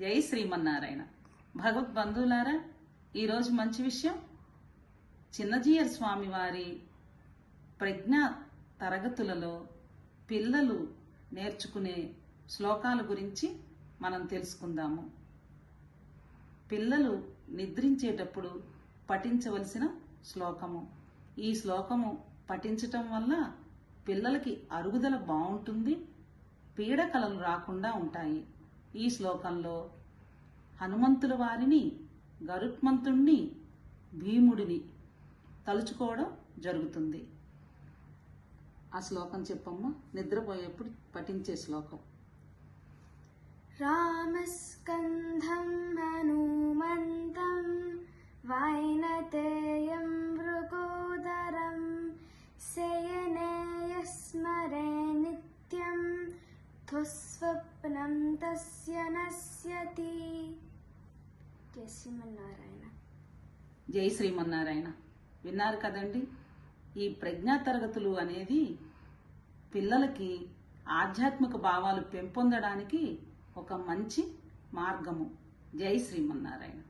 జై శ్రీమన్నారాయణ. భగవత్ బంధువులారా ఈరోజు మంచి విషయం. చిన్నజీయర్ స్వామి వారి ప్రజ్ఞ తరగతులలో పిల్లలు నేర్చుకునే శ్లోకాల గురించి మనం తెలుసుకుందాము. పిల్లలు నిద్రించేటప్పుడు పఠించవలసిన శ్లోకము. ఈ శ్లోకము పఠించటం వల్ల పిల్లలకి అరుగుదల బాగుంటుంది పీడకలలు రాకుండా ఉంటాయి. ఈ శ్లోకంలో హనుమంతుల వారిని గరుత్మంతుణ్ణి భీముడిని తలుచుకోవడం జరుగుతుంది. ఆ శ్లోకం చెప్పమ్మా నిద్రపోయేప్పుడు పఠించే శ్లోకం. రామస్కంధం హనుమంతం వైనతేయం భృగో దుస్వప్నం తస్య నశ్యతి జై శ్రీమన్నారాయణ జై శ్రీమన్నారాయణ విన్నారు కదండి? ఈ ప్రజ్ఞా తరగతులు అనేది పిల్లలకి ఆధ్యాత్మిక భావాలు పెంపొందడానికి ఒక మంచి మార్గము. జై శ్రీమన్నారాయణ.